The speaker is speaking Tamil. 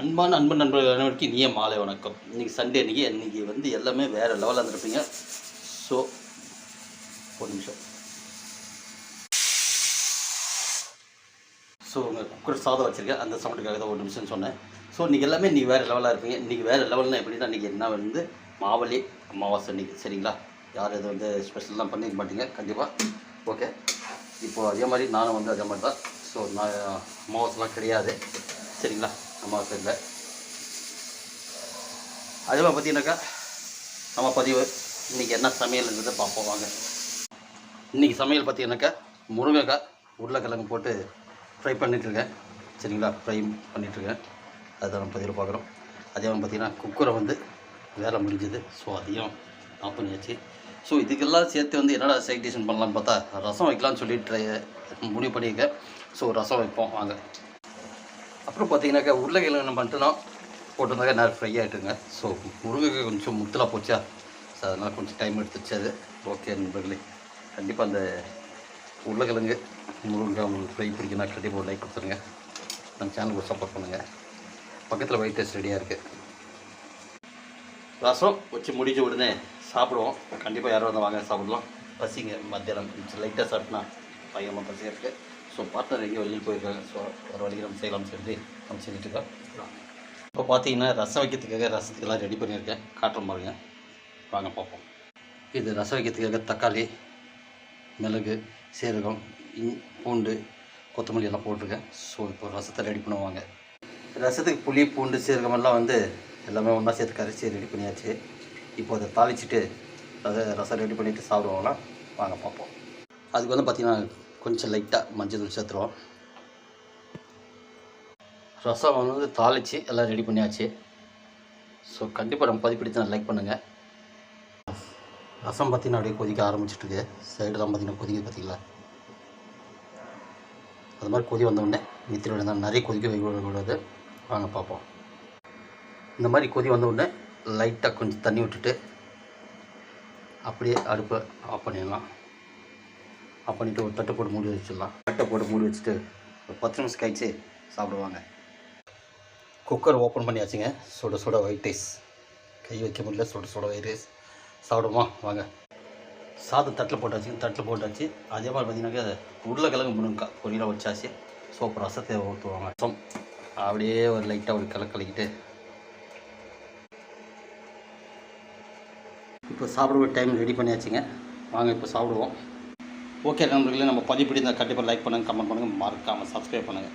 அன்பான அன்பு நண்பர்கள் அனைவருக்கும் இனிய மாலை வணக்கம். இன்றைக்கி சண்டே அன்றைக்கி இன்றைக்கி வந்து எல்லாமே வேறு லெவலில் இருந்திருப்பீங்க. ஸோ ஒரு நிமிஷம். ஸோ உங்கள் குக்கர் சாதம் வச்சுருக்கேன். அந்த சவுண்டுக்காக தான் ஒரு நிமிஷம் சொன்னேன். ஸோ இன்றைக்கி எல்லாமே நீ வேறு லெவலாக இருப்பீங்க. இன்றைக்கி வேறு லெவல்னால் எப்படின்னா இன்றைக்கி என்ன வந்து? மாவலி அமாவாசை இன்றைக்கி சரிங்களா? யார் எதுவும் வந்து ஸ்பெஷல்லாம் பண்ணிக்க மாட்டீங்க? கண்டிப்பாக ஓகே இப்போது அதே மாதிரி நானும் வந்து அதே மாதிரி தான். ஸோ நான் அமாவாசைலாம் கிடையாது. சரிங்களா? அமாவாசை இல்லை அதே மாதிரி பார்த்தீங்கன்னாக்கா நம்ம பதிவு. இன்றைக்கி என்ன சமையல்ன்றதை பார்ப்போம் வாங்க. இன்றைக்கி சமையல் பார்த்தீங்கன்னாக்கா முருங்கைக்காய் உருளைக்கிழங்கு போட்டு ஃப்ரை பண்ணிகிட்ருக்கேன் சரிங்களா? ஃப்ரை பண்ணிகிட்ருக்கேன் அதுதான் நம்ம பதிவில் பார்க்குறோம். அதே மாதிரி பார்த்திங்கன்னா குக்கரை வந்து வேலை முடிஞ்சது. ஸோ அதையும் ஆஃப் பண்ணியாச்சு. ஸோ இதுக்கெல்லாம் சேர்த்து வந்து என்னடா சைட் டிஷன் பண்ணலான்னு பார்த்தா ரசம் வைக்கலாம்னு சொல்லி ட்ரை முடிவு பண்ணியிருக்கேன். ஸோ ரசம் வைப்போம். வாங்க. அப்புறம் பார்த்தீங்கன்னாக்கா உருளைக்கிழங்கு என்ன போட்டிருந்தாக்கா நேரம் ஃப்ரை ஆகிட்டுங்க ஸோ முருங்கைக்கு கொஞ்சம் முத்தலாக போச்சா? ஸோ அதனால் கொஞ்சம் டைம் எடுத்துச்சு அது. ஓகே நண்பர்களே. கண்டிப்பாக அந்த உருளைக்கிழங்கு முருங்கைக்காய் உங்களுக்கு ஃப்ரை பிடிக்குன்னா கண்டிப்பாக ஒரு லைக் கொடுத்துருங்க. நம்ம சேனலுக்கு சப்போர்ட் பண்ணுங்கள் பக்கத்தில் ஒயிட் டேஸ்ட் ரெடியாக இருக்குது ரசம் வச்சு முடிஞ்ச உடனே சாப்பிடுவோம். கண்டிப்பாக யாரும் வந்து வாங்க சாப்பிடலாம். பசிங்க மத்தியானம். லைட்டாக சாப்பிட்னா பயங்கரமாக பசியாக இருக்குது ஸோ பார்ட்னர் எங்கேயும் வெளியில் போயிருக்காங்க. ஸோ ஒரு வழிக்கு நம்ம செய்யலாம்னு சொல்லி நம்ம செஞ்சுட்டு இருக்கோம் இப்போ பார்த்தீங்கன்னா ரசம் வைக்கிறதுக்காக ரசத்துக்கெல்லாம் ரெடி பண்ணியிருக்கேன். காட்டுற பாருங்க. வாங்க பார்ப்போம். இது ரசம் வைக்கிறதுக்காக தக்காளி மிளகு சீரகம் பூண்டு கொத்தமல்லி எல்லாம் போட்டிருக்கேன். ஸோ இப்போ ரசத்தை ரெடி பண்ணுவாங்க ரசத்துக்கு புளி பூண்டு சீரகம் எல்லாம் வந்து எல்லாமே ஒன்றா சேர்த்து கரைச்சி ரெடி பண்ணியாச்சு. இப்போ அதை தாளிச்சிட்டு அதை ரசம் ரெடி பண்ணிவிட்டு சாப்பிடுவாங்களா வாங்க பார்ப்போம். அதுக்கு வந்து பார்த்திங்கன்னா கொஞ்சம் லைட்டாக மஞ்சள் தூள் சேர்த்துருவோம். ரசம் வந்து தாளித்து எல்லாம் ரெடி பண்ணியாச்சு. ஸோ கண்டிப்பாக நம்ம பதிப்பிடித்து லைக் பண்ணுங்கள் ரசம் பார்த்தீங்கன்னா அப்படியே கொதிக்க ஆரம்பிச்சிட்ருக்கு சைடெலாம் பார்த்தீங்கன்னா கொதிக்க பார்த்திங்களா அது மாதிரி கொதி வந்தவுடனே உடனே நித்திர நிறைய கொதிக்க வைக்கக்கூடாது வாங்க பார்ப்போம். இந்த மாதிரி கொதி வந்தவுடனே லைட்டாக கொஞ்சம் தண்ணி விட்டுட்டு அப்படியே அடுப்பை ஆஃப் பண்ணிடலாம். பண்ணிவிட்டு ஒரு தட்டை போட்டு மூடி வச்சிடலாம். தட்டை போட்டு மூடி வச்சுட்டு ஒரு பத்து நிமிஷம் கழிச்சு சாப்பிடுவாங்க. குக்கர் ஓப்பன் பண்ணியாச்சுங்க. சுட சுட ஒயிட் ரைஸ் கை வைக்க முடியல சுட சுட ஒயிட் ரைஸ் சாப்பிடுமா வாங்க. சாதம் தட்டில் போட்டாச்சு தட்டில் போட்டாச்சு. அதே மாதிரி பார்த்தீங்கன்னாக்கா உருளைக்கிழங்கு முருங்கைக்காய் பொரியலாக வச்சாச்சு. சோப்பு ரசத்தை ஊற்றுவாங்க ரசம் அப்படியே ஒரு லைட்டாக ஒரு கலக்கு கலக்கிட்டு. இப்போ சாப்பிடுற டைம் ரெடி பண்ணியாச்சுங்க. வாங்க இப்போ சாப்பிடுவோம். ஓகே நண்பர்களே நம்ம பதிப்பிடி பிடிந்தால் கண்டிப்பாக லைக் பண்ணுங்கள் கமெண்ட் பண்ணுங்கள் மறக்காமல் சப்ஸ்கிரைப் பண்ணுங்கள்